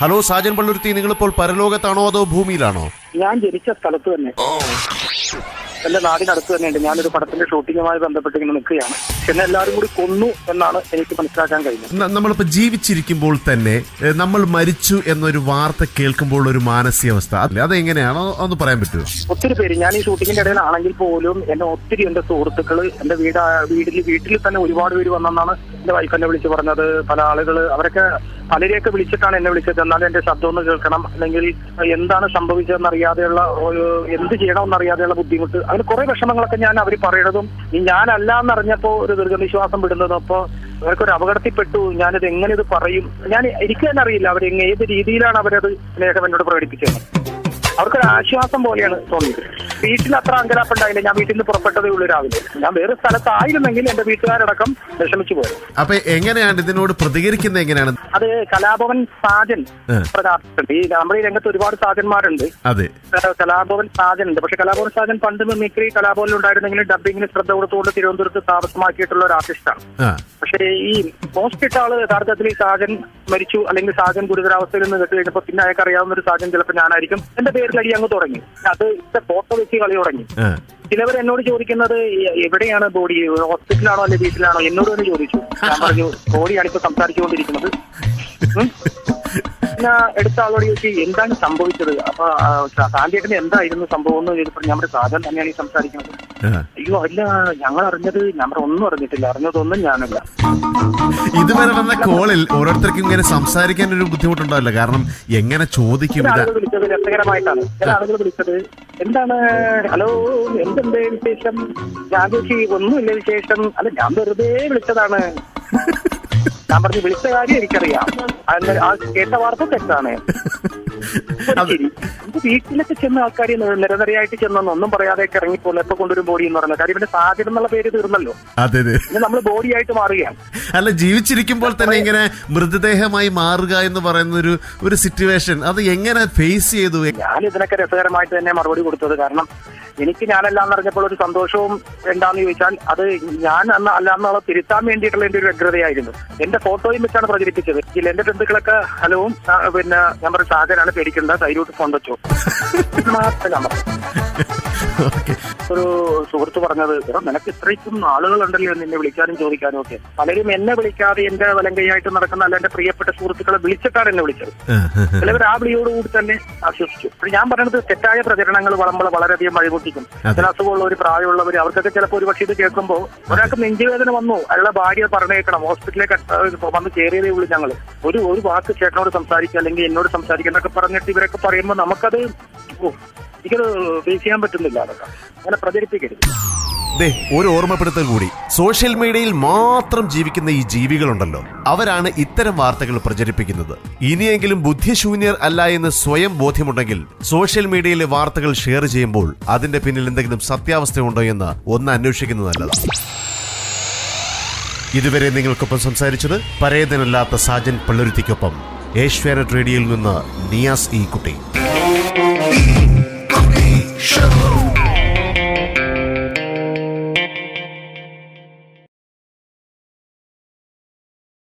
Hello Sajan Palluruthy നിങ്ങളിപ്പോൾ പരലോകത്താണോ അതോ ഭൂമിയിലാണോ? ഞാൻ ജനിച്ച സ്ഥലത്ത് തന്നെ. എന്റെ നാടിനടുത്ത് തന്നെയുണ്ട്. ഞാനൊരു പടത്തിന്റെ ഷൂട്ടിങ്ങുമായി ബന്ധപ്പെട്ട് ഇങ്ങനെ നിൽക്കുകയാണ്. എന്നെ എല്ലാവരും കൂടി കൊന്നു എന്നാണ് എനിക്ക് മനസ്സിലാക്കാൻ കഴിഞ്ഞത്. നമ്മളിപ്പോ ജീവിച്ചിരിക്കുമ്പോൾ തന്നെ നമ്മൾ മരിച്ചു എന്നൊരു വാർത്ത കേൾക്കുമ്പോൾ ഒരു മാനസികാവസ്ഥ. അതെങ്ങനെയാണോ? ഒന്ന് പറയാൻ പറ്റുമോ ഒത്തിരി പേര് ഞാൻ ഈ ഷൂട്ടിങ്ങിന്റെ ഇടയിലാണെങ്കിൽ പോലും എന്നെ ഒത്തിരി എന്റെ സുഹൃത്തുക്കൾ എന്റെ വീട് വീട്ടിൽ വീട്ടിൽ തന്നെ ഒരുപാട് പേര് വന്നെന്നാണ് എന്റെ വൈഫ് എന്നെ വിളിച്ചു പറഞ്ഞത്. പല ആളുകൾ അവരൊക്കെ പലരെയൊക്കെ വിളിച്ചിട്ടാണ് എന്നെ വിളിച്ചത്. എന്നാലും എന്റെ ശബ്ദം ഒന്ന് കേൾക്കണം. അല്ലെങ്കിൽ എന്താണ് സംഭവിച്ചതെന്ന് അറിയാതെയുള്ള ഒരു എന്ത് ചെയ്യണമെന്നറിയാതെയുള്ള ബുദ്ധിമുട്ട്. അങ്ങനെ കുറെ വിഷമങ്ങളൊക്കെ ഞാൻ അവർ പറയണതും ഞാനല്ല എന്നറിഞ്ഞപ്പോ ഒരു ദീർഘനിശ്വാസം വിടുന്നതും. അപ്പോ അവർക്കൊരു അപകടത്തിൽപ്പെട്ടു. ഞാനിത് എങ്ങനെ ഇത് പറയും? ഞാൻ എനിക്ക് തന്നെ അറിയില്ല. അവർ ഏത് രീതിയിലാണ് അവരത് സ്നേഹം എന്നോട് പ്രകടിപ്പിച്ചത്? അവർക്കൊരു ആശ്വാസം പോലെയാണ് തോന്നിയത്. വീട്ടിൽ അത്ര അങ്കലാപ്പുണ്ടായില്ല ഞാൻ വീട്ടിൽ നിന്ന് പുറപ്പെട്ടതേ ഉള്ളൂ രാവിലെ. ഞാൻ വേറെ സ്ഥലത്തായിരുന്നെങ്കിൽ എന്റെ വീട്ടുകാരടക്കം വിഷമിച്ചു പോയത് അപ്പൊ എങ്ങനെയാണ് ഇതിനോട് പ്രതികരിക്കുന്നത് എങ്ങനെയാണ്? അത് കലാഭവൻ സാജൻ ഏ. പ്രധാനമുണ്ട് ഈ നമ്മുടെ ഈ രംഗത്ത് ഒരുപാട് സാജന്മാരുണ്ട്. അതെ. കലാഭവൻ സാജൻ ഉണ്ട് പക്ഷെ കലാഭവൻ സാജൻ പണ്ട് മിക്രി കലാഭവനിൽ ഉണ്ടായിരുന്നെങ്കിലും ഡബിങ്ങിന് ശ്രദ്ധ കൊടുത്തുകൊണ്ട് തിരുവനന്തപുരത്ത് താമസമാക്കിയിട്ടുള്ള ഒരു ആർട്ടിസ്റ്റാണ് പക്ഷേ ഈ പോസ്റ്റ് ഇട്ട ആൾ യഥാർത്ഥത്തിൽ ഈ സാജൻ മരിച്ചു. അല്ലെങ്കിൽ സാജൻ ഗുരുതരാവസ്ഥയിൽ നിന്ന് കേട്ട് കഴിഞ്ഞപ്പോൾ പിന്നെ അയാൾക്ക് അറിയാവുന്ന ഒരു സാജൻ ചിലപ്പോൾ ഞാനായിരിക്കും. എന്റെ അടി അങ്ങ് തുടങ്ങി. അത് ഇത്ര ഫോട്ടോ വെച്ച് കളി തുടങ്ങി. ചിലവർ എന്നോട് ചോദിക്കുന്നത് എവിടെയാണ് ബോഡി ഹോസ്പിറ്റലാണോ അല്ലെ വീട്ടിലാണോ എന്നോട് തന്നെ ചോദിച്ചു. ഞാൻ പറഞ്ഞു ബോഡിയാണ് ഇപ്പൊ സംസാരിച്ചുകൊണ്ടിരിക്കുന്നത്. ഞാൻ എടുത്ത ആളോട് ചോദിച്ചു എന്താണ് സംഭവിച്ചത്? അപ്പൊ സാന്റിയേട്ടന് എന്തായിരുന്നു സംഭവം എന്ന് ചോദിച്ചപ്പോൾ ഞാൻ സാധനം തന്നെയാണ് ഈ സംസാരിക്കുന്നത്. അയ്യോ അല്ല ഞങ്ങൾ അറിഞ്ഞത് ഞങ്ങൾ ഒന്നും അറിഞ്ഞിട്ടില്ല. അറിഞ്ഞതൊന്നും ഞാനല്ല. ഇതുവരെ വന്ന കോളിൽ ഓരോരുത്തർക്കും ഇങ്ങനെ സംസാരിക്കാൻ ഒരു ബുദ്ധിമുട്ടുണ്ടാവില്ല. കാരണം എങ്ങനെ ചോദിക്കും ചില ആളുകൾ വിളിച്ചത് രസകരമായിട്ടാണ്. ചില ആളുകൾ വിളിച്ചത് എന്താണ്? ഹലോ എന്തുണ്ട് വിശേഷം? ഞാൻ ചോദിച്ചു ഒന്നുമില്ല വിശേഷം. അല്ല ഞാൻ വെറുതെ വിളിച്ചതാണ്. ഞാൻ പറഞ്ഞു വിളിച്ച കാര്യം എനിക്കറിയാം. അത് ആ കേട്ട വാർത്ത തെറ്റാണ്. വീട്ടിലൊക്കെ ചെന്ന ആൾക്കാർ നിരനിരയായിട്ട് ചെന്നൊന്നും ഒന്നും പറയാതെ ഇറങ്ങിപ്പോലെ എപ്പോ കൊണ്ടൊരു ബോഡി എന്ന് പറഞ്ഞ കാര്യം പിന്നെ സാഹചര്യം എന്നുള്ള പേര് തീർന്നല്ലോ. അതെ അതെ. പിന്നെ നമ്മൾ ബോഡിയായിട്ട് മാറുകയാണ്. അല്ല ജീവിച്ചിരിക്കുമ്പോൾ തന്നെ ഇങ്ങനെ മൃതദേഹമായി മാറുക എന്ന് പറയുന്ന ഒരു ഒരു സിറ്റുവേഷൻ അത് എങ്ങനെ ഫേസ് ചെയ്തു? ഞാൻ ഇതിനൊക്കെ രസകരമായിട്ട് തന്നെ മറുപടി കൊടുത്തത്. കാരണം എനിക്ക് ഞാനല്ല അറിഞ്ഞപ്പോൾ ഒരു സന്തോഷവും എന്താന്ന് ചോദിച്ചാൽ അത് ഞാൻ അന്ന് അല്ലാന്നുള്ള തിരുത്താൻ വേണ്ടിയിട്ടുള്ള എന്റെ ഒരു വ്യഗ്രതയായിരുന്നു. എന്റെ ഫോട്ടോയും വെച്ചാണ് പ്രചരിപ്പിച്ചത്. ഇതിൽ എന്റെ ബന്ധുക്കളൊക്കെ ഹലോ പിന്നെ ഞാൻ പറഞ്ഞ സാധനാണ് പേടിക്കേണ്ട തൈരോട്ട് ഫോൺ വെച്ചോ മാത്രമേ ഒരു സുഹൃത്ത് പറഞ്ഞത് നിനക്ക് ഇത്രയ്ക്കും ആളുകളുണ്ടല്ലോ നിന്നെ വിളിക്കാനും ചോദിക്കാനും ഒക്കെ. പലരും എന്നെ വിളിക്കാതെ എന്റെ വലങ്കയായിട്ട് നടക്കുന്ന അല്ല എന്റെ പ്രിയപ്പെട്ട സുഹൃത്തുക്കളെ വിളിച്ചിട്ടാണ് എന്നെ വിളിച്ചത്. ചിലവർ ആ വിളിയോടുകൂടി തന്നെ ആശ്വസിച്ചു. അപ്പോൾ ഞാൻ പറയുന്നത് തെറ്റായ പ്രചരണങ്ങൾ വളമ്പോൾ വളരെയധികം വഴിമുട്ടിക്കും. അതെ. ചില അസുഖമുള്ള ഒരു പ്രായമുള്ളവർ അവർക്കൊക്കെ ചിലപ്പോൾ ഒരു പക്ഷേ ഇത് കേൾക്കുമ്പോൾ ഒരാൾക്ക് നെഞ്ചുവേദന വന്നു അയാളുടെ ഭാര്യ പറഞ്ഞേക്കണം ഹോസ്പിറ്റലിലേക്ക് വന്ന് കയറിയതേ ഉള്ളൂ ഞങ്ങൾ ഒരു ഒരു വാക്ക് ചേട്ടനോട് സംസാരിക്കുക അല്ലെങ്കിൽ എന്നോട് സംസാരിക്കുക എന്നൊക്കെ പറഞ്ഞിട്ട് ഇവരൊക്കെ പറയുമ്പോൾ നമുക്കത് എനിക്കത് ഫേസ് ചെയ്യാൻ പറ്റുന്നില്ല അതൊക്കെ. അങ്ങനെ പ്രചരിപ്പിക്കരുത്. ദേ ഒരു ഓർമ്മപ്പെടുത്തൽ കൂടി. സോഷ്യൽ മീഡിയയിൽ മാത്രം ജീവിക്കുന്ന ഈ ജീവികളുണ്ടല്ലോ. അവരാണ് ഇത്തരം വാർത്തകൾ പ്രചരിപ്പിക്കുന്നത്. ഇനിയെങ്കിലും ബുദ്ധിശൂന്യർ അല്ല എന്ന് സ്വയം ബോധ്യമുണ്ടെങ്കിൽ സോഷ്യൽ മീഡിയയിലെ വാർത്തകൾ ഷെയർ ചെയ്യുമ്പോൾ അതിന്റെ പിന്നിൽ എന്തെങ്കിലും സത്യാവസ്ഥയുണ്ടോ എന്ന് ഒന്ന് അന്വേഷിക്കുന്നത് നല്ലതാണ്. ഇതുവരെ നിങ്ങൾക്കൊപ്പം സംസാരിച്ചത് പരേതനല്ലാത്ത സാജൻ പള്ളുരുത്തിക്കൊപ്പം. ഏഷ്യാനെറ്റ് റേഡിയോയിൽ നിന്ന് നിയാസ് ഈ കുട്ടി. Show.